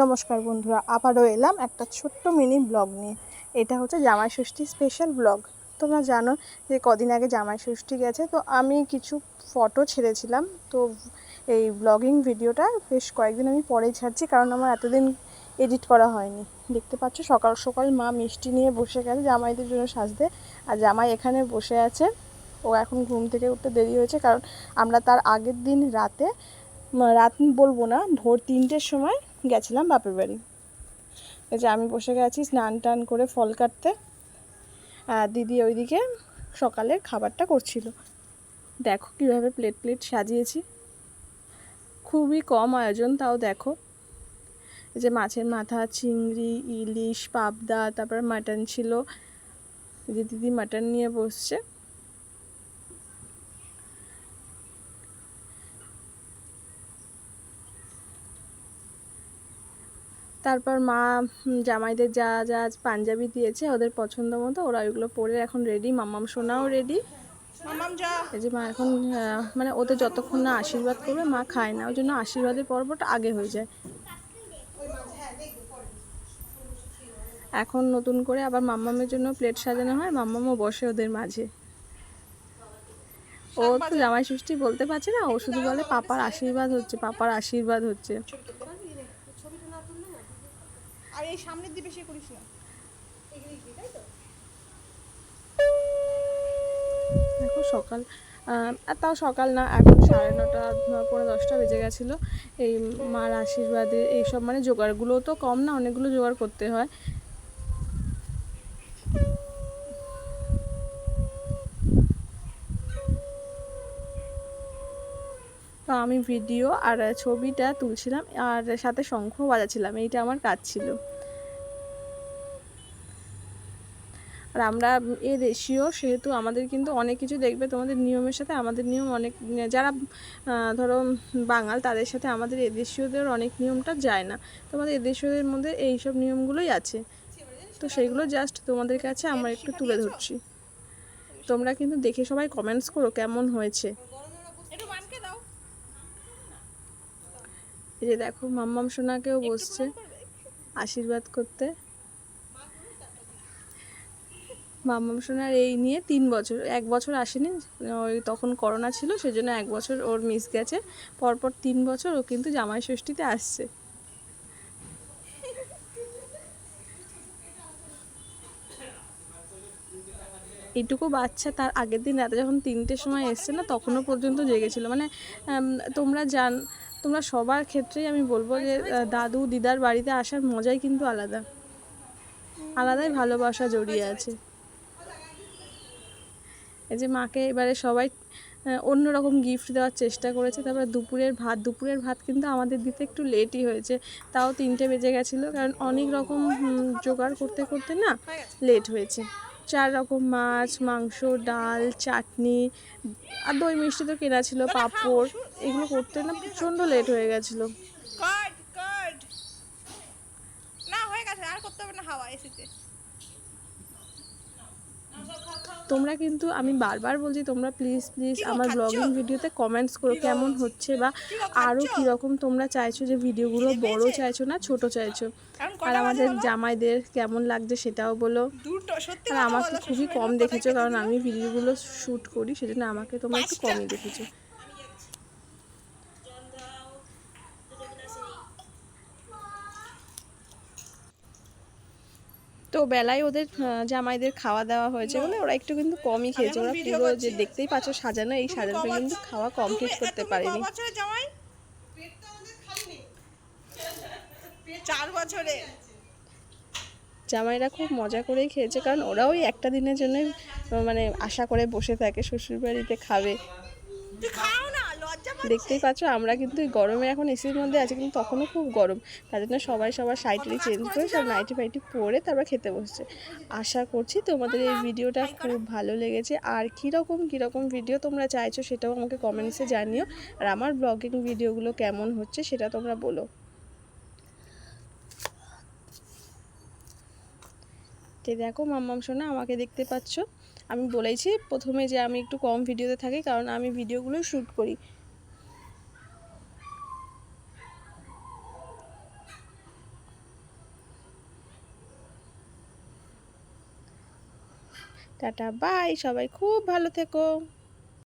নমস্কার বন্ধুরা, আবারও এলাম একটা ছোট্ট মিনি ব্লগ নিয়ে। এটা হচ্ছে জামাই ষষ্ঠী স্পেশাল ব্লগ তোমরা জানো যে কদিন আগে জামাই ষষ্ঠী গেছে, তো আমি কিছু ফটো ছেড়েছিলাম। তো এই ব্লগিং ভিডিওটা বেশ কয়েকদিন আমি পরেই ছাড়ছি, কারণ আমার এতদিন এডিট করা হয়নি। দেখতে পাচ্ছ, সকাল সকাল মা মিষ্টি নিয়ে বসে গেছে জামাইদের জন্য সাজতে, আর জামাই এখানে বসে আছে। ও এখন ঘুম থেকে উঠতে দেরি হয়েছে, কারণ আমরা তার আগের দিন রাতে, রাত বলব না, ভোর তিনটের সময় গেছিলাম বাপের বাড়ি। এই যে আমি বসে গেছি স্নান টান করে ফল কাটতে। আর দিদি ওইদিকে সকালের খাবারটা করছিল। দেখো কীভাবে প্লেট প্লেট সাজিয়েছি। খুবই কম আয়োজন, তাও দেখো। এই যে মাছের মাথা, চিংড়ি, ইলিশ, পাবদা, তারপর মাটন ছিল। দিদি মাটন নিয়ে বসছে। তারপর মা জামাইদের যা যা পাঞ্জাবি দিয়েছে ওদের পছন্দ মতো ওরা ওইগুলো পরে এখন রেডি মাম্মাম সোনাও রেডি এই যে মা এখন মানে ওদের যতক্ষণ না আশীর্বাদ করবে মা খায় না। ওই জন্য আশীর্বাদের পর্বটা আগে হয়ে যায়। এখন নতুন করে আবার মাম্মামের জন্য প্লেট সাজানো হয় মাম্মামও বসে ওদের মাঝে। ও তো জামাই ষষ্ঠী বলতে পারছে না ও শুধু বলে পাপার আশীর্বাদ হচ্ছে পাপার আশীর্বাদ হচ্ছে। এই সামনের দিকে বেশি করিস না। দেখো সকাল আর তাও সকাল না, এখন সাড়ে নটা পনেরো দশটা বেজে গেছিল। এই মার আশীর্বাদে এইসব মানে জোগাড়গুলো তো কম না, অনেকগুলো জোগাড় করতে হয়। তো আমি ভিডিও আর ছবিটা তুলছিলাম, আর সাথে শঙ্খ বাজাচ্ছিলাম, এইটা আমার কাজ ছিল। আর আমরা এ দেশীয় সেহেতু আমাদের কিন্তু অনেক কিছু দেখবে তোমাদের নিয়মের সাথে আমাদের নিয়ম অনেক যারা ধরো বাঙাল তাদের সাথে আমাদের এদেশীয়দের অনেক নিয়মটা যায় না। তোমাদের এদেশীয়দের মধ্যে এই সব নিয়মগুলোই আছে। তো সেগুলো জাস্ট তোমাদের কাছে আমরা একটু তুলে ধরছি। তোমরা কিন্তু দেখে সবাই কমেন্টস করো কেমন হয়েছে। এই যে দেখো মাম্মাম সোনাকেও বসছে। আশীর্বাদ করতে। মাম্মাম সোনার এই নিয়ে তিন বছর, এক বছর আসেনি, ওই তখন করোনা ছিল, সেজন্য এক বছর ওর মিস গেছে। পরপর তিন বছর ও কিন্তু জামাই ষষ্ঠীতে আসছে। এইটুকু বাচ্চা তার আগের দিন রাতে যখন তিনটের সময় এসছে না, তখনও পর্যন্ত জেগেছিল। মানে তোমরা জান, তোমরা সবার ক্ষেত্রেই আমি বলব যে দাদু দিদার বাড়িতে আসার মজাই কিন্তু আলাদা। আলাদাই ভালোবাসা জড়িয়ে আছে। এই যে মাকে এবারে সবাই আহ, অন্যরকম গিফট দেওয়ার চেষ্টা করেছে। তারপর দুপুরের ভাত দুপুরের ভাত কিন্তু আমাদের দিতে একটু লেটই হয়েছে। তাও তিনটে বেজে গেছিল কারণ অনেক রকম জোগাড় করতে করতে না লেট হয়েছে। চার রকম মাছ মাংস ডাল চাটনি আর দই মিষ্টি তো কেনা ছিল পাঁপড়। এগুলো করতে না প্রচণ্ড লেট হয়ে গেছিল। না হয়ে গেছে আর করতে হবে না হাওয়া তোমরা কিন্তু আমি বারবার বলছি তোমরা প্লিজ প্লিজ আমার ব্লগিং ভিডিওতে কমেন্টস করো কেমন হচ্ছে বা আরও কীরকম তোমরা চাইছো যে ভিডিওগুলো বড় চাইছো না ছোট চাইছো? আর আমাদের জামাইদের কেমন লাগছে সেটাও বলো। আর আমাকে খুবই কম দেখেছ কারণ আমি ভিডিওগুলো শ্যুট করি সেজন্য আমাকে তোমরা একটু কমই দেখেছ। তো বেলায় ওদের জামাইদের খাওয়া দাওয়া হয়েছে বলে ওরা একটু কিন্তু কমই খেয়েছে। ওরা পুরো যে দেখতেই পাচ্ছ সাজানো এই সাজানোটা কিন্তু খাওয়া কমপ্লিট করতে পারেনি। চার বছরে। জামাইরা খুব মজা করেই খেয়েছে কারণ ওরা ওই একটা দিনের জন্য মানে আশা করে বসে থাকে শ্বশুরবাড়িতে খাবে। দেখতেই পাচ্ছ, আমরা কিন্তু এই গরমে এখন এসির মধ্যে আছি, কিন্তু তখনও খুব গরম। তার জন্য সবাই সবার সাইটেরই চেঞ্জ করে সব নাইটি ফাইটি পরে তারপর খেতে বসছে। আশা করছি তোমাদের এই ভিডিওটা খুব ভালো লেগেছে। আর কীরকম কীরকম ভিডিও তোমরা চাইছো সেটাও আমাকে কমেন্টসে জানিও। আর আমার ব্লগিং ভিডিওগুলো কেমন হচ্ছে সেটা তোমরা বলো। যে দেখো, মাম্মাম সোনা, আমাকে দেখতে পাচ্ছ। আমি বলেছি প্রথমে যে আমি একটু কম ভিডিওতে থাকি, কারণ আমি ভিডিওগুলো শ্যুট করি। টাটা বাই সবাই খুব ভালো থেকো।